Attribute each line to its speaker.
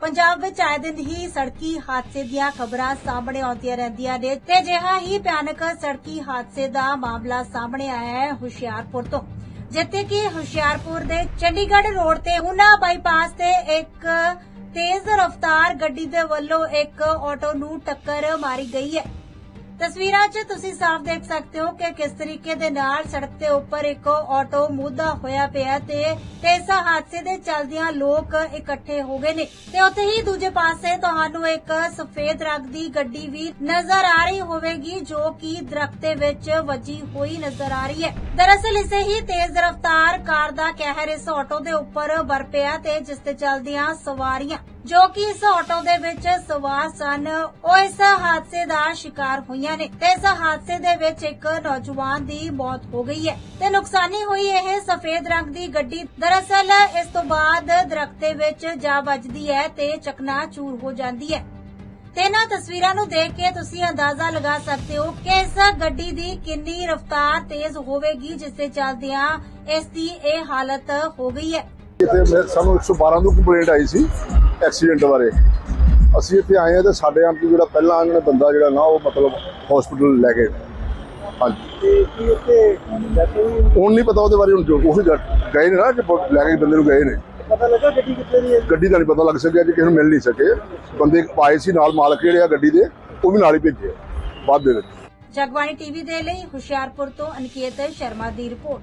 Speaker 1: ਪੰਜਾਬ ਵਿੱਚ ਆਏ ਦਿਨ ਹੀ ਸੜਕੀ ਹਾਦਸੇ ਦੀਆਂ ਖਬਰਾਂ ਸਾਹਮਣੇ ਆਉਂਦੀਆਂ ਰਹਿੰਦੀਆਂ ਨੇ ਤੇ ਅਜਿਹਾ ਹੀ ਭਿਆਨਕ ਸੜਕੀ ਹਾਦਸੇ ਦਾ ਮਾਮਲਾ ਸਾਹਮਣੇ ਆਇਆ ਹੈ ਹੁਸ਼ਿਆਰਪੁਰ ਤੋਂ, ਜਿੱਥੇ ਕਿ ਹੁਸ਼ਿਆਰਪੁਰ ਦੇ ਚੰਡੀਗੜ੍ਹ ਰੋਡ ਤੇ ਹੁਨਾ ਬਾਈਪਾਸ ਤੇ ਇੱਕ ਤੇਜ਼ ਰਫ਼ਤਾਰ ਗੱਡੀ ਦੇ ਵੱਲੋਂ ਇੱਕ ਆਟੋ ਨੂੰ ਟੱਕਰ ਮਾਰੀ ਗਈ ਹੈ। ਤਸਵੀਰਾਂ 'ਚ ਤੁਸੀਂ ਸਾਫ਼ ਦੇਖ ਸਕਦੇ ਹੋ ਕਿ ਕਿਸ ਤਰੀਕੇ ਦੇ ਨਾਲ ਸੜਕ ਦੇ ਉੱਪਰ ਇੱਕ ਆਟੋ ਮੁੱਦਾ ਹੋਇਆ ਪਿਆ ਤੇ ਤੇ ਇਸ ਹਾਦਸੇ ਦੇ ਚੱਲਦਿਆਂ ਲੋਕ ਇਕੱਠੇ ਹੋ ਗਏ ਨੇ। ਤੇ ਉੱਥੇ ਹੀ ਦੂਜੇ ਪਾਸੇ ਤੁਹਾਨੂੰ ਇੱਕ ਸਫੇਦ ਰੰਗ ਦੀ ਗੱਡੀ ਵੀ ਨਜ਼ਰ ਆ ਰਹੀ ਹੋਵੇਗੀ, ਜੋ ਕਿ ਦਰਖਤ ਦੇ ਵਿੱਚ ਵੱਜੀ ਹੋਈ ਨਜ਼ਰ ਆ ਰਹੀ ਹੈ। ਦਰਅਸਲ ਇਸੇ ਹੀ ਤੇਜ਼ ਰਫ਼ਤਾਰ ਕਾਰ ਦਾ ਕਹਿਰ ਇਸ ਆਟੋ ਦੇ ਉੱਪਰ ਵਰਪਿਆ ਤੇ ਜਿਸ ਤੇ ਚੱਲਦਿਆਂ ਸਵਾਰੀਆਂ ਜੋ ਕਿ ਇਸ ਆਟੋ ਦੇ ਵਿੱਚ ਸਵਾਰ ਸਨ, ਉਹ ਇਸ ਹਾਦਸੇ ਦਾ ਸ਼ਿਕਾਰ ਹੋਈਆਂ ਨੇ ਤੇ ਇਸ ਹਾਦਸੇ ਦੇ ਵਿੱਚ ਇੱਕ ਨੌਜਵਾਨ ਦੀ ਮੌਤ ਹੋ ਗਈ ਹੈ ਤੇ ਨੁਕਸਾਨੀ ਹੋਈ ਇਹ ਸਫੇਦ ਰੰਗ ਦੀ ਗੱਡੀ। ਦਰਅਸਲ ਇਸ ਤੋਂ ਬਾਅਦ ਦਰਖਤੇ ਦੇ ਵਿੱਚ ਜਾ ਵੱਜਦੀ ਹੈ ਤੇ ਚਕਨਾ ਚੂਰ ਹੋ ਜਾਂਦੀ ਹੈ। ਤੇ ਇਹਨਾਂ ਤਸਵੀਰਾਂ ਨੂੰ ਦੇਖ ਕੇ ਤੁਸੀਂ ਅੰਦਾਜ਼ਾ ਲਗਾ ਸਕਦੇ ਹੋ ਕਿ ਇਸ ਗੱਡੀ ਦੀ ਕਿੰਨੀ ਰਫ਼ਤਾਰ ਤੇਜ਼ ਹੋਵੇਗੀ, ਜਿਸ ਦੇ ਚੱਲਦਿਆਂ ਇਸ ਦੀ ਇਹ ਹਾਲਤ ਹੋ ਗਈ ਹੈ।
Speaker 2: ਇੱਥੇ ਮੈਂ- ਸਾਨੂੰ 112 ਤੋਂ ਕੰਪਲੇਂਟ ਆਈ ਸੀ। ਐਕਸੀਡੈਂਟ ਬਾਰੇ। ਅਸੀਂ ਇੱਥੇ ਆਏ ਆ ਤੇ ਸਾਡੇ ਆਪ ਜਿਹੜਾ ਪਹਿਲਾਂ ਇਹਨਾਂ ਨੇ ਬੰਦਾ ਜਿਹੜਾ ਨਾ ਉਹ ਮਤਲਬ ਹਸਪੀਟਲ ਲੈ ਹਾਂਜੀ।
Speaker 3: ਕੀ ਜੱਟੇ
Speaker 2: ਹੁਣ ਨਹੀਂ ਪਤਾ ਉਹਦੇ ਬਾਰੇ ਹੁਣ ਜੋ ਉਹੀ ਗ- ਗਏ ਨੇ ਨਾ ਕਿ ਬ- ਲੈ ਕੇ ਬੰਦੇ ਨੂੰ ਗਏ ਨੇ।
Speaker 3: ਪਤਾ ਲੱਗਾ ਗੱਡੀ ਕਿੱਥੇ ਦੀ ਹੈ
Speaker 2: ਗੱਡੀ ਦਾ ਨਹੀਂ ਪਤਾ ਲੱਗ ਸਕਿਆ ਕਿ ਕਿਸੇ ਨੂੰ ਮਿਲ ਨਹੀਂ ਸਕੇ। ਬੰਦੇ ਆਏ ਸੀ ਨਾਲ ਮਾਲਕ ਜਿਹੜੇ ਆ ਗੱਡੀ ਦੇ ਉਹ ਵੀ ਨਾਲ ਹੀ ਭੇਜੇ ਬਾਅਦ ਦੇ ਵਿੱਚ।
Speaker 1: ਜਗਬਾਣੀ ਟੀਵੀ ਦੇ ਲਈ ਹੁਸ਼ਿਆਰਪੁਰ ਤੋਂ ਅਨਕੇਤ ਸ਼ਰਮਾ ਦੀ ਰਿਪੋਰਟ।